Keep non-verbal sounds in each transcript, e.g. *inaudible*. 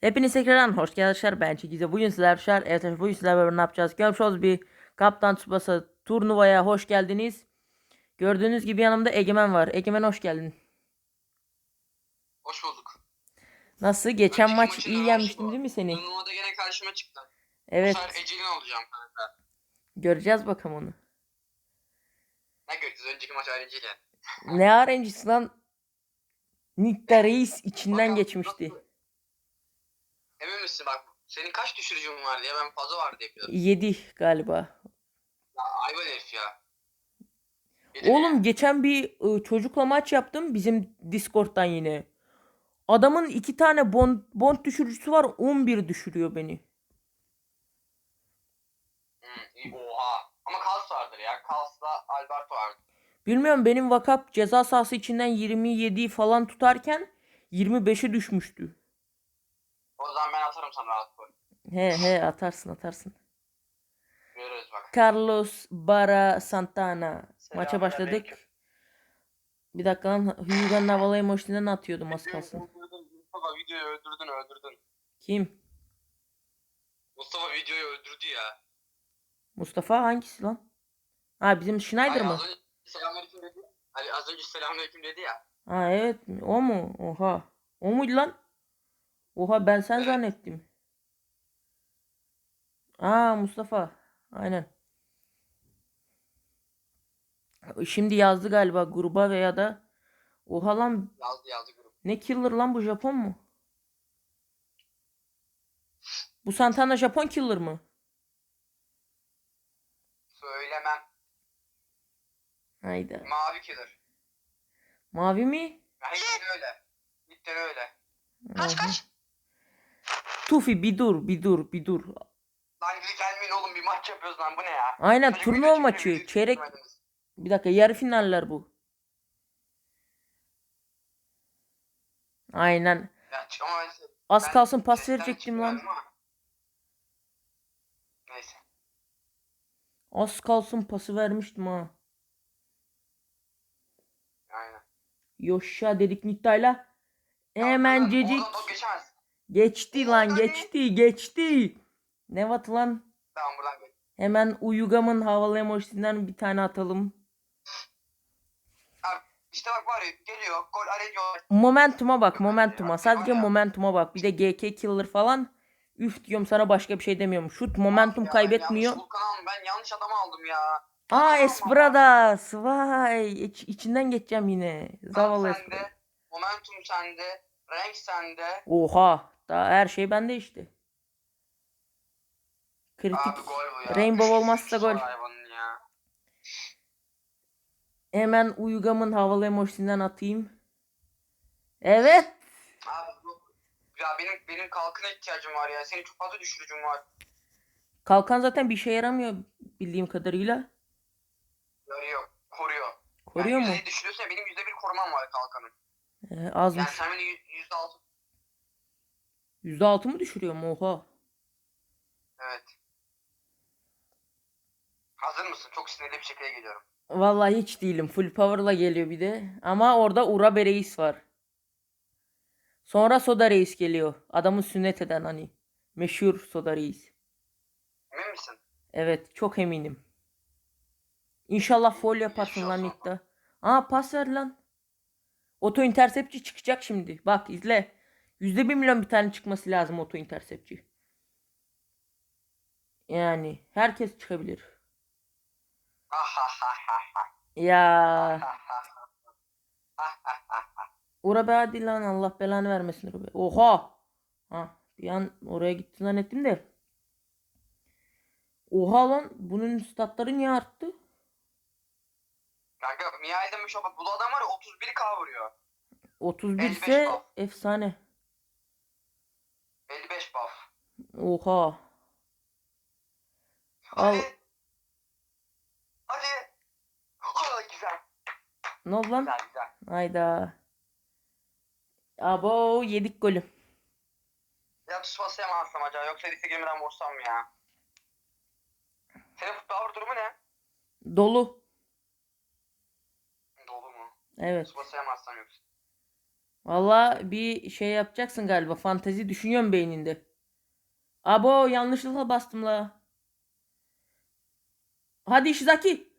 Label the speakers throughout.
Speaker 1: Hepiniz tekrardan hoş geldiniz. Ben Çekize. Bugün sizler şer. Evet arkadaşlar, bugün sizlerle beraber ne yapacağız? Görmüş olduğunuz bir Kaptan Tsubasa turnuvaya hoş geldiniz. Gördüğünüz gibi yanımda Egemen var. Egemen hoş geldin.
Speaker 2: Hoş bulduk.
Speaker 1: Nasıl? Geçen
Speaker 2: Önceki
Speaker 1: maç
Speaker 2: maçı
Speaker 1: iyi
Speaker 2: da
Speaker 1: yenmiştim
Speaker 2: hoş
Speaker 1: değil mi seni?
Speaker 2: Turnuvada gene karşıma çıktı.
Speaker 1: Evet.
Speaker 2: Bu sefer Ecelin olacağım kanka.
Speaker 1: Göreceğiz bakalım onu.
Speaker 2: Ne göreceğiz? Önceki maç ayrıcıyla.
Speaker 1: Ne arencisi lan? Nidda Reis içinden
Speaker 2: Bakalım
Speaker 1: geçmişti.
Speaker 2: nasıl? Misin bak? Senin kaç düşürücün var diye ben fazla var diye biliyorum.
Speaker 1: 7 galiba.
Speaker 2: Ya hayvan herif ya. Yedi
Speaker 1: Oğlum geçen bir ı, çocukla maç yaptım bizim Discord'dan yine. Adamın iki tane bond, bond düşürücüsü var 11 düşürüyor beni.
Speaker 2: İyi, oha. Ama Kals vardır ya. Kals'la Alberto vardır.
Speaker 1: Bilmiyorum benim vakap ceza sahası içinden 27 falan tutarken 25'e düşmüştü.
Speaker 2: O zaman ben atarım sana rahat gol.
Speaker 1: He he atarsın atarsın.
Speaker 2: Görürüz bak.
Speaker 1: Carlos Bara Santana. Maça başladık. Bir dakika lan Hyuga'nın havalı emojisinden atıyordum az kalsın.
Speaker 2: Mustafa videoyu öldürdün öldürdün.
Speaker 1: Kim?
Speaker 2: Mustafa videoyu öldürdü ya.
Speaker 1: Mustafa hangisi lan? Ha bizim Schneider
Speaker 2: Hani
Speaker 1: mı?
Speaker 2: Az önce selamünaleyküm dedi. Hani az önce selamünaleyküm dedi ya.
Speaker 1: Ha evet o mu? Oha. O muydu lan? Oha ben sen zannettim. Aa Mustafa. Aynen. Şimdi yazdı galiba gruba veya da Oha lan
Speaker 2: Yazdı yazdı grup.
Speaker 1: ne killer lan bu Japon mu? Bu Santana Japon killer mı?
Speaker 2: Söylemem.
Speaker 1: Hayda.
Speaker 2: Mavi killer.
Speaker 1: Mavi mi?
Speaker 2: Cidden öyle. Cidden öyle. Kaç kaç?
Speaker 1: Tufi bir dur bir dur bir dur.
Speaker 2: Lan geri gelmeyin oğlum bir maç yapıyoruz lan bu ne ya?
Speaker 1: Aynen
Speaker 2: Çocuk
Speaker 1: turnuva maçı. Çeyrek bir dakika yarı finaller bu. Aynen.
Speaker 2: Ya
Speaker 1: Az
Speaker 2: ben
Speaker 1: kalsın pas verecektim lan.
Speaker 2: ama. Neyse.
Speaker 1: Az kalsın pası vermiştim ha.
Speaker 2: Aynen.
Speaker 1: Yoşa dedik Nitta'yla. Hemencecik.
Speaker 2: Oradan top geçemez.
Speaker 1: Geçti lan geçti geçti. Ne vatı lan?
Speaker 2: Tamam buradan geç.
Speaker 1: Hemen Uyugam'ın havalı emojisinden bir tane atalım.
Speaker 2: Abi, işte bak var ya geliyor gol arıyor.
Speaker 1: Momentuma bak momentuma. Sadece momentuma bak. Bir de GK killer falan. Üf diyorum sana başka bir şey demiyorum. Şut momentum
Speaker 2: Ya
Speaker 1: kaybetmiyor.
Speaker 2: Yanlış aldım. Ben yanlış adamı aldım ya.
Speaker 1: Aa Espradas. Vay. İç, içinden geçeceğim yine. Zavallı Espradas.
Speaker 2: Momentum sende. Renk sende.
Speaker 1: Oha. Daha her şey bende işte. Kritik.
Speaker 2: Abi gol.
Speaker 1: Rainbow olmazsa gol. Hemen Uyugam'ın havalı emojisinden atayım. Evet.
Speaker 2: Abi bu- ya benim benim kalkına ihtiyacım var ya. Senin çok fazla düşürücün var.
Speaker 1: Kalkan zaten bir işe yaramıyor bildiğim kadarıyla.
Speaker 2: Yarıyor. Koruyor.
Speaker 1: Koruyor
Speaker 2: yani
Speaker 1: mu?
Speaker 2: %7 düşürüyorsa benim %1 korumam var kalkanın.
Speaker 1: Ee,
Speaker 2: Yani
Speaker 1: azmış.
Speaker 2: sen beni yüz- %6
Speaker 1: %6 mı düşürüyor mu? Oha.
Speaker 2: Evet. Hazır mısın? Çok sinirli bir şekilde geliyorum.
Speaker 1: Vallahi hiç değilim. Full power'la geliyor bir de. Ama orada Urabe Reis var. Sonra Soda Reis geliyor. Adamı sünnet eden hani. Meşhur Soda Reis.
Speaker 2: Emin misin?
Speaker 1: Evet çok eminim. İnşallah foul yaparsın lan
Speaker 2: İnşallah.
Speaker 1: Nick'ta. Aa pas ver lan. Oto interseptçi çıkacak şimdi. Bak izle. Yüzde bir milyon bir tane çıkması lazım oto interseptçi. Yani herkes çıkabilir. *laughs* Ya *laughs*
Speaker 2: ha.
Speaker 1: Urabe hadi lan Allah belanı vermesin Urabe. Oha. Ha bir an oraya gitti zannettim de. Oha lan bunun statları niye arttı?
Speaker 2: Kanka Mia demiş bak bu adam var ya 31k vuruyor.
Speaker 1: 31
Speaker 2: 55
Speaker 1: ise efsane.
Speaker 2: 55 buff.
Speaker 1: Oha. Al.
Speaker 2: Hadi. Hadi. Aa, güzel.
Speaker 1: Ne oldu lan?
Speaker 2: Güzel güzel.
Speaker 1: Hayda. Abo yedik golü.
Speaker 2: Ya Tsubasa'ya mı alsam acaba yoksa lise girmeden vursam mı ya? Senin futbol durumu ne?
Speaker 1: Dolu.
Speaker 2: Dolu mu?
Speaker 1: Evet.
Speaker 2: Tsubasa'ya mı alsam yoksa?
Speaker 1: Valla bir şey yapacaksın galiba. Fantezi düşünüyorum beyninde. Abo yanlışlıkla bastım la. Hadi Ishizaki.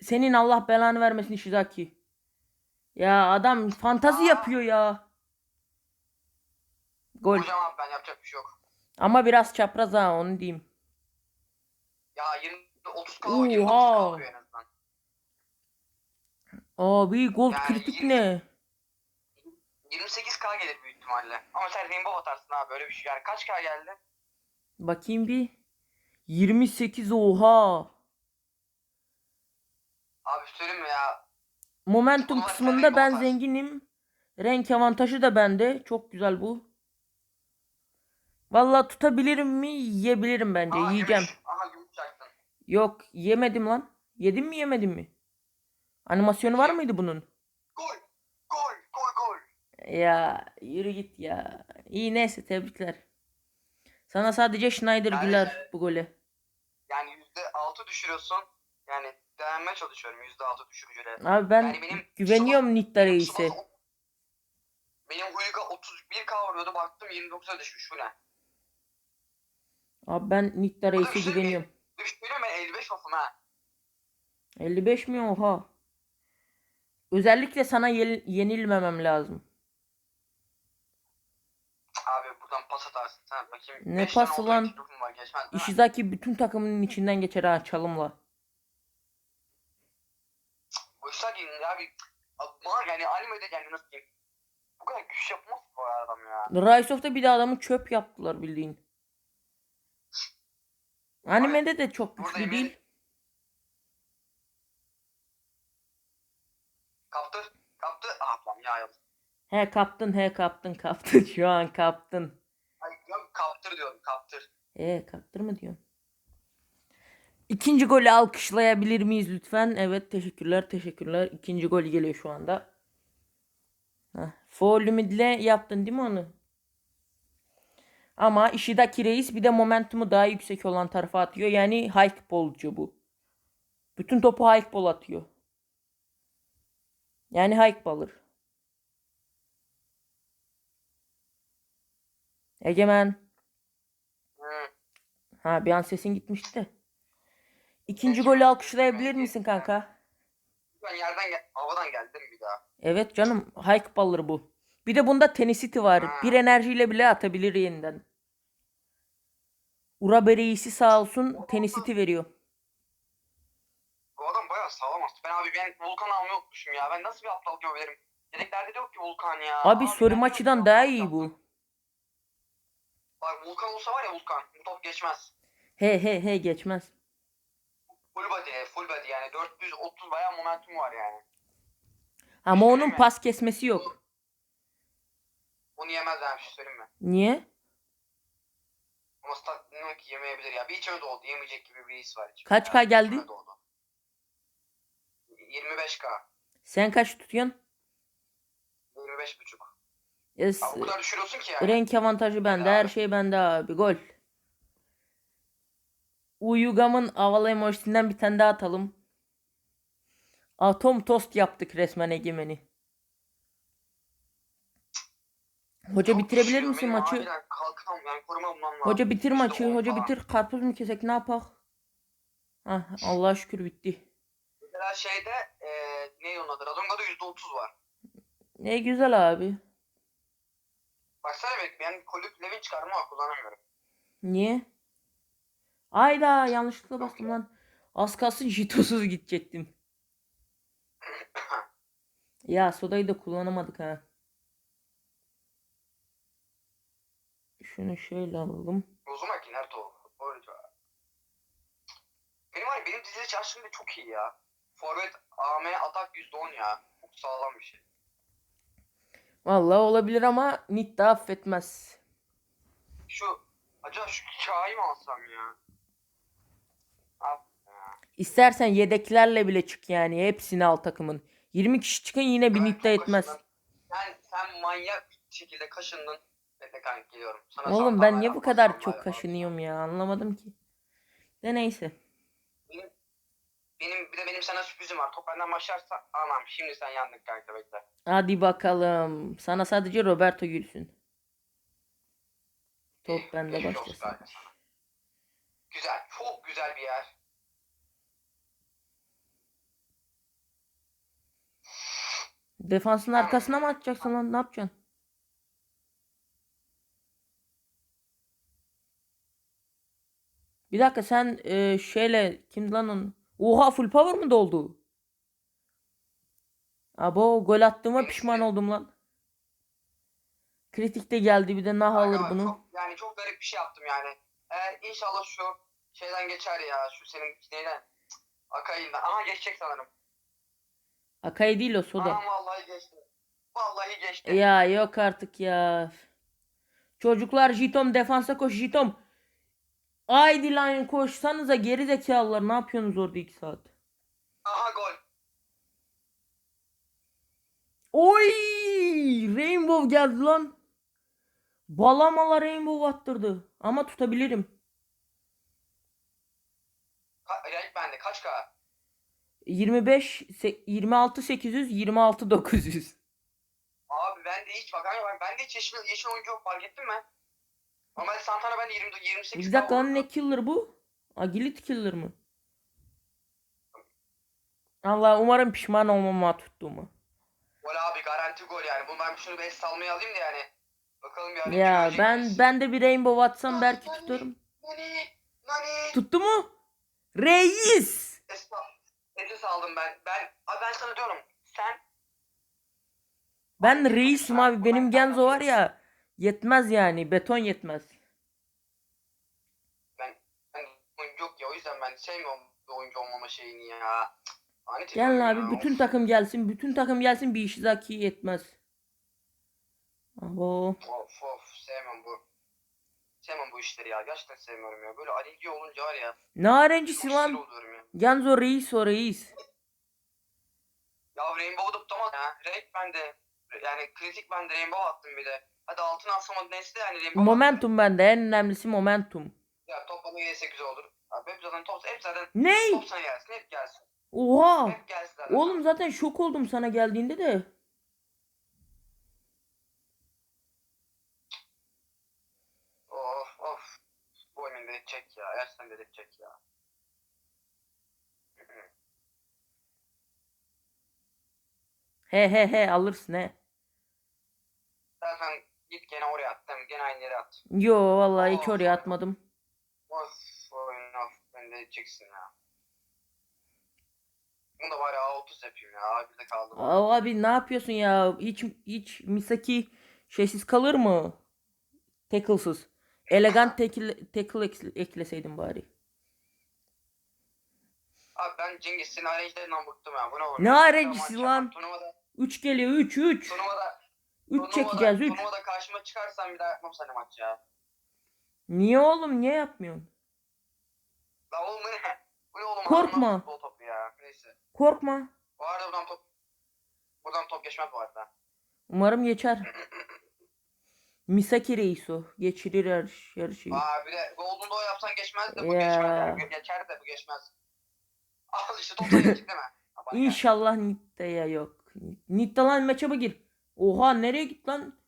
Speaker 1: Senin Allah belanı vermesin Ishizaki. Ya adam fantazi
Speaker 2: Aa.
Speaker 1: yapıyor ya. Gol.
Speaker 2: Hocam abi ben yapacak bir şey yok.
Speaker 1: Ama biraz çapraz ha onu diyeyim.
Speaker 2: Ya 20 30 kalıyor. 29
Speaker 1: Oha.
Speaker 2: kalıyor en azından.
Speaker 1: Abi gold
Speaker 2: Yani
Speaker 1: kritik
Speaker 2: yirmi-
Speaker 1: ne?
Speaker 2: 28k gelir büyük ihtimalle. Ama sen rainbow atarsın abi böyle bir şey. Yani kaç k geldi?
Speaker 1: Bakayım bir. 28 oha.
Speaker 2: Abi söyleyeyim mi ya?
Speaker 1: Momentum
Speaker 2: Bunlar
Speaker 1: kısmında ben
Speaker 2: bozar.
Speaker 1: zenginim. Renk avantajı da bende. Çok güzel bu. Vallahi tutabilirim mi? Yiyebilirim bence.
Speaker 2: Aa,
Speaker 1: Yiyeceğim.
Speaker 2: Aha.
Speaker 1: Yok, yemedim lan. Yedim mi yemedim mi? Animasyonu var mıydı bunun?
Speaker 2: Gol.
Speaker 1: Ya yürü git ya. İyi neyse tebrikler. Sana sadece Schneider
Speaker 2: Yani-
Speaker 1: güler bu gole.
Speaker 2: Yani %6 düşürüyorsun. Yani dayanmaya çalışıyorum %6 düşürücüyle.
Speaker 1: Abi ben
Speaker 2: Yani benim
Speaker 1: güveniyorum Nitta Reis'e.
Speaker 2: Benim Huyga 31k vuruyordu baktım 29'a düşmüş bu ne?
Speaker 1: Abi ben Nitta Reis'e
Speaker 2: Düştü
Speaker 1: güveniyorum.
Speaker 2: Düştü ben 55 olsun ha.
Speaker 1: 55 mi oha? Özellikle sana yel- yenilmemem lazım.
Speaker 2: Abi buradan pas atarsın sen bakayım.
Speaker 1: Ne
Speaker 2: Beş tane
Speaker 1: pası
Speaker 2: olduğu
Speaker 1: lan?
Speaker 2: için tokum var geçmez değil mi?
Speaker 1: Ishizaki bütün takımının içinden geçer ha çalımla.
Speaker 2: Oysa abi ama yani animede yani nasıl diyeyim? Bu kadar güç yapmaz bu adam ya.
Speaker 1: Rise of'ta bir de adamı çöp yaptılar bildiğin. Animede de çok
Speaker 2: Burada
Speaker 1: güçlü
Speaker 2: yemin-
Speaker 1: değil.
Speaker 2: Kaptı. Kaptı. Ah ya.
Speaker 1: He kaptın he kaptın kaptın *laughs* şu an kaptın.
Speaker 2: Yok kaptır diyorum kaptır.
Speaker 1: E kaptır mı diyorsun? İkinci golü alkışlayabilir miyiz lütfen? Evet teşekkürler teşekkürler. İkinci gol geliyor şu anda. Foul ümidle yaptın değil mi onu? Ama Ishidaki Reis bir de momentumu daha yüksek olan tarafa atıyor. Yani high ballcu bu. Bütün topu high ball atıyor. Yani high baller. Egemen.
Speaker 2: Hı.
Speaker 1: Ha bir an sesin gitmişti. İkinci golü alkışlayabilir misin kanka?
Speaker 2: Ben yerden gel havadan geldim bir daha.
Speaker 1: Evet canım hike baller bu. Bir de bunda tenisiti var.
Speaker 2: Ha.
Speaker 1: Bir enerjiyle bile atabilir yeniden. Ura reisi sağ olsun tenisiti veriyor.
Speaker 2: Bu adam bayağı sağlam aslında. Ben abi ben Vulkan almayı unutmuşum ya. Ben nasıl bir aptal olabilirim? Yedeklerde de yok ki Vulkan ya.
Speaker 1: Abi soru
Speaker 2: ben
Speaker 1: maçıdan daha iyi bu.
Speaker 2: Bak Vulkan olsa var ya Vulkan. Bu top geçmez.
Speaker 1: He he he geçmez.
Speaker 2: Full body, full body yani 430 bayağı momentum var yani.
Speaker 1: Ama onun
Speaker 2: Söyleme.
Speaker 1: pas kesmesi yok.
Speaker 2: Onu yemez bir şey söyleyeyim mi?
Speaker 1: Niye?
Speaker 2: Ama stat bilmiyorum ki yemeyebilir ya. Bir içime doğdu. Yemeyecek gibi bir his var içimde.
Speaker 1: Kaç. K geldi?
Speaker 2: İçime doğdu. 25k.
Speaker 1: Sen kaç tutuyorsun?
Speaker 2: 25 buçuk.
Speaker 1: Yes.
Speaker 2: Abi o kadar düşürüyorsun ki yani.
Speaker 1: Renk avantajı bende. Her şey bende abi. Gol. Uyugam'ın havalı emojisinden bir tane daha atalım. Atom tost yaptık resmen Egemen'i. Hoca
Speaker 2: Çok
Speaker 1: bitirebilir misin maçı?
Speaker 2: kalkamam yani koruma bulmam lazım.
Speaker 1: Hoca bitir maçı. Hoca bitir. Karpuz mu kesek ne yapak? Hah Allah'a şükür bitti.
Speaker 2: Mesela şeyde eee ne onun adı? Radonga'da %30 var.
Speaker 1: Ne güzel abi.
Speaker 2: Baksana belki ben kolük levin çıkarma kullanamıyorum.
Speaker 1: Niye? Ayda yanlışlıkla bastım lan. Az kalsın jitosuz gidecektim. *coughs* Ya sodayı da kullanamadık ha. Şunu şöyle alalım.
Speaker 2: Uzumaki Naruto. Öyle Benim var ya benim dizili çalıştığım da çok iyi ya. Forvet AM atak %10 ya. Çok sağlam bir şey.
Speaker 1: Vallahi olabilir ama Nitta affetmez.
Speaker 2: Şu acaba şu çayı mı alsam ya? Al.
Speaker 1: İstersen yedeklerle bile çık yani. Hepsini al takımın. 20 kişi çıkın yine bir
Speaker 2: Ben çok
Speaker 1: etmez.
Speaker 2: kaşındım. Sen, sen manyak bir şekilde kaşındın. Bekle kanka geliyorum. Sana
Speaker 1: Oğlum ben niye bu kadar çok kaşınıyorum ya anlamadım ki. De neyse.
Speaker 2: Benim, bir de benim sana sürprizim var. Top benden başlarsa anam şimdi sen yandın kanka bekle.
Speaker 1: Hadi bakalım. Sana sadece Roberto gülsün. Top bende
Speaker 2: Geçmiş olsun
Speaker 1: başlasın.
Speaker 2: sana. Güzel. Çok güzel bir yer.
Speaker 1: Defansın arkasına mı atacaksın lan? Ne yapacaksın? Bir dakika sen e, şeyle kimdi lan onun? Oha full power mı doldu? Abo gol attığıma pişman oldum lan. Kritikte geldi bir de nah alır bunu.
Speaker 2: Çok, yani çok garip bir şey yaptım yani. Eğer inşallah şu şeyden geçer ya. Şu senin neyden? Akay'ından. Aha geçecek sanırım.
Speaker 1: Akay değil o soda.
Speaker 2: Anam vallahi geçti. Vallahi geçti.
Speaker 1: Ya yok artık ya. Çocuklar Jitom defansa koş Jitom. Haydi lan koşsanıza geri zekalılar ne yapıyorsunuz orada 2 saat?
Speaker 2: Aha gol.
Speaker 1: Oy! Rainbow geldi lan. Balamala Rainbow attırdı. Ama tutabilirim.
Speaker 2: Ka renk bende. Kaç K?
Speaker 1: 25 se- 26 800 26 900.
Speaker 2: Abi ben de hiç bak ben, ben de hiç yeşil, yeşil oyuncu yok fark ettin mi? Normalde Santana ben 20, 28
Speaker 1: Bir dakika lan ne killer bu? Agility killer mı? Allah umarım pişman olmama tuttuğumu.
Speaker 2: Gol abi garanti gol yani. Bunu ben şunu bir es salmaya alayım da yani. Bakalım yani.
Speaker 1: Ya ben
Speaker 2: miyiz?
Speaker 1: ben de bir rainbow atsam belki
Speaker 2: Nani,
Speaker 1: tutarım.
Speaker 2: Nani, nani.
Speaker 1: Tuttu mu? Reis.
Speaker 2: Es aldım ben. Ben, abi ben sana diyorum. Sen
Speaker 1: Ben reisim abi. Benim Genzo var ya. Yetmez yani. Beton yetmez.
Speaker 2: ben, ben oyuncu yok ya o yüzden ben sevmiyorum oyuncu olmama şeyini ya. Lanet
Speaker 1: Gel abi
Speaker 2: ya.
Speaker 1: bütün takım gelsin. Bütün takım gelsin bir Ishizaki yetmez. Abo.
Speaker 2: Of of sevmem bu. Sevmem bu işleri ya. Gerçekten sevmiyorum ya. Böyle alilgi olunca var ya.
Speaker 1: Ne arencisi lan?
Speaker 2: oluyorum ya.
Speaker 1: Genzo reis o reis.
Speaker 2: Ya Rainbow'u da tutamaz ya. Renk bende. Yani kritik bende Rainbow attım bir de. Hadi altın alsam o neyse de yani Rainbow
Speaker 1: Momentum bende. En önemlisi momentum.
Speaker 2: Ya top bana gelse güzel olur. Abi hep zaten top, hep zaten
Speaker 1: Ney?
Speaker 2: top sana gelsin. Hep gelsin.
Speaker 1: Oha.
Speaker 2: Hep gelsin zaten.
Speaker 1: Oğlum zaten şok oldum sana geldiğinde de.
Speaker 2: Of of. Bu oyun delirtecek ya. Gerçekten delirtecek ya.
Speaker 1: He he he alırsın he.
Speaker 2: Zaten git gene oraya attım. Gene aynı yere at.
Speaker 1: Yo vallahi hiç oraya atmadım.
Speaker 2: Of oyun of. Ben delirteceksin ya. Bunu da bari A30 yapayım ya. Abi de kaldı. bu.
Speaker 1: Aa, abi ne yapıyorsun ya? Hiç hiç Misaki şeysiz kalır mı? Tackle'sız. Elegant tackle, tackle ekle- ekleseydin bari.
Speaker 2: Abi ben Cengiz senin arenjlerinden bıktım ya. Bu ne olur?
Speaker 1: Ne
Speaker 2: Maç
Speaker 1: lan?
Speaker 2: Turnuvada,
Speaker 1: 3 geliyor 3 3.
Speaker 2: turnuvada,
Speaker 1: 3
Speaker 2: turnuvada,
Speaker 1: çekeceğiz 3.
Speaker 2: Turnuvada karşıma çıkarsan bir daha yapmam sana maç ya.
Speaker 1: Niye oğlum niye yapmıyorsun?
Speaker 2: La oğlum bu ne? Bu ne oğlum?
Speaker 1: Korkma.
Speaker 2: Futbol topu ya. Neyse.
Speaker 1: Korkma.
Speaker 2: Bu arada buradan top buradan top geçmez bu arada.
Speaker 1: Umarım geçer. Misaki reis o. Geçirir her, her şeyi.
Speaker 2: Aa bir de Golden Door yapsan geçmez de bu
Speaker 1: Ya.
Speaker 2: geçmez. Yani. Geçer de bu geçmez. Al işte top sana geçecek değil mi? Ha, bak ya.
Speaker 1: İnşallah Nitta'ya yok. Nitta lan matchup'a gir. Oha nereye git lan?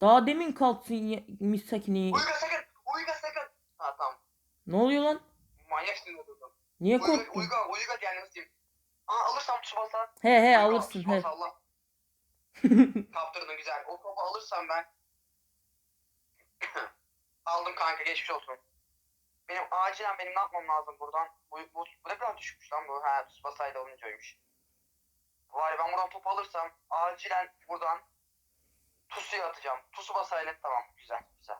Speaker 1: Daha demin kalksın Misaki'ni.
Speaker 2: Uyga sakın. Uyga sakın. Ha tamam.
Speaker 1: Ne oluyor lan?
Speaker 2: Manyak sinirli durdum.
Speaker 1: Niye korktun?
Speaker 2: uyga, uyga diyeyim? Aa alırsam Tsubasa.
Speaker 1: He he
Speaker 2: Uyga,
Speaker 1: alırsın he.
Speaker 2: Tsubasa, Allah. *laughs* Kaptırdın güzel. O topu alırsam ben. *coughs* Aldım kanka geçmiş olsun. Benim acilen benim ne yapmam lazım buradan? Bu, bu, bu ne kadar düşükmüş lan bu? Ha Tsubasa'yla oluncaymış. Var ben buradan topu alırsam acilen buradan Tusu'ya atacağım. Tusu basayla tamam güzel güzel.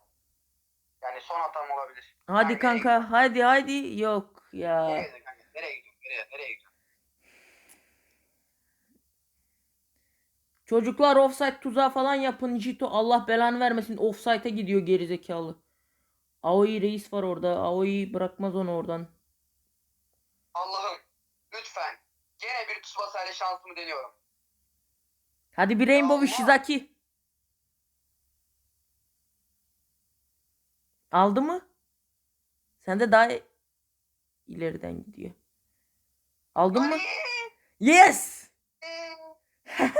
Speaker 2: Yani son hatam olabilir.
Speaker 1: Hadi
Speaker 2: Yani
Speaker 1: kanka hadi hadi. Yok
Speaker 2: Nereye
Speaker 1: ya.
Speaker 2: gidiyorsun kanka? Nereye gidiyorsun? Nereye, nereye gidiyorsun?
Speaker 1: Çocuklar offside tuzağı falan yapın. Jito Allah belanı vermesin. Offside'e gidiyor gerizekalı. Aoi reis var orada. Aoi bırakmaz onu oradan.
Speaker 2: Allah'ım lütfen Tsubasa ile şansımı deniyorum.
Speaker 1: Hadi bir Rainbow. Ishizaki. Aldı mı? Sen de daha ileriden gidiyor. Aldın mı? Yes! *laughs*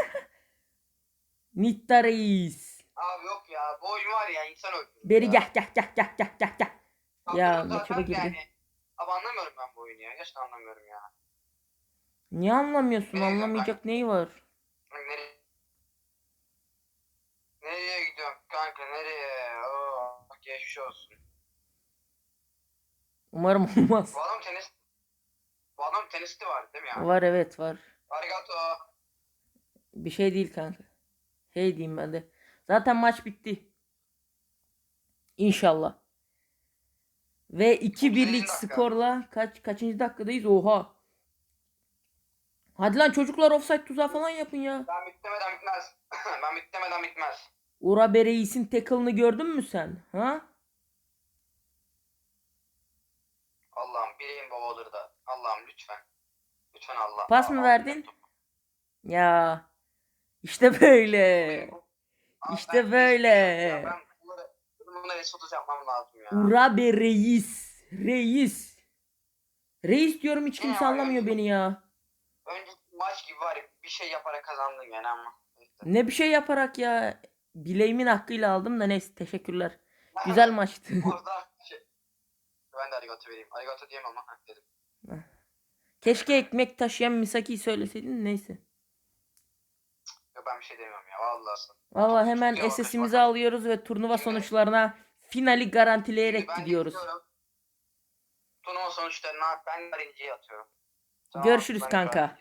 Speaker 1: Nitta reis.
Speaker 2: Abi yok ya. Bu oyun var ya insan öldürür.
Speaker 1: Beri
Speaker 2: ya.
Speaker 1: gel gel gel gel gel gel. Ya,
Speaker 2: Anlıyorum
Speaker 1: maçıma girdi.
Speaker 2: Yani. Abi anlamıyorum ben bu oyunu ya. Gerçekten anlamıyorum ya.
Speaker 1: Niye anlamıyorsun? Anlamayacak neyi var?
Speaker 2: Nereye? Nereye gidiyorum kanka nereye? Oo, geçmiş olsun.
Speaker 1: Umarım olmaz.
Speaker 2: Bu adam tenis... Bu adam tenisti var değil mi ya?
Speaker 1: Var evet var.
Speaker 2: Arigato.
Speaker 1: Bir şey değil kanka. Hey diyeyim ben de. Zaten maç bitti. İnşallah. Ve 2 birlik
Speaker 2: dakika.
Speaker 1: skorla kaç kaçıncı dakikadayız? Oha. Hadi lan çocuklar offside tuzağı falan yapın ya.
Speaker 2: Ben bitmeden bitmez. *laughs* ben bitmeden bitmez.
Speaker 1: Urabe Reis'in tackle'ını gördün mü sen? Ha?
Speaker 2: Allah'ım bileğim baba olur da. Allah'ım lütfen. Lütfen Allah.
Speaker 1: Pas mı verdin? Ya. İşte böyle.
Speaker 2: Abi
Speaker 1: İşte
Speaker 2: ben
Speaker 1: böyle.
Speaker 2: ya, Ben bunları, bunları esotuz yapmam lazım ya.
Speaker 1: Urabe Reis. Reis. Reis diyorum hiç kimse anlamıyor
Speaker 2: ya.
Speaker 1: beni ya.
Speaker 2: Önce maç gibi var ya bir şey yaparak kazandın yani ama. Neyse.
Speaker 1: Ne bir şey yaparak ya. Bileğimin hakkıyla aldım da neyse teşekkürler. *laughs* Güzel maçtı. *laughs*
Speaker 2: Burada şey. Ben de arigato vereyim. Arigato diyemem ama dedim. *laughs*
Speaker 1: Keşke ekmek taşıyan Misaki'yi söyleseydin neyse.
Speaker 2: Yok ben bir şey demiyorum ya vallahi.
Speaker 1: Valla hemen SS'imizi alıyoruz ve turnuva sonuçlarına finali garantileyerek
Speaker 2: Ben
Speaker 1: gidiyoruz.
Speaker 2: Turnuva sonuçlarına ben birinciye atıyorum.
Speaker 1: Görüşürüz
Speaker 2: ben
Speaker 1: kanka.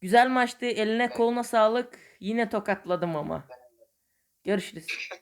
Speaker 1: Güzel maçtı. Eline koluna sağlık. Yine tokatladım ama. Görüşürüz. *laughs*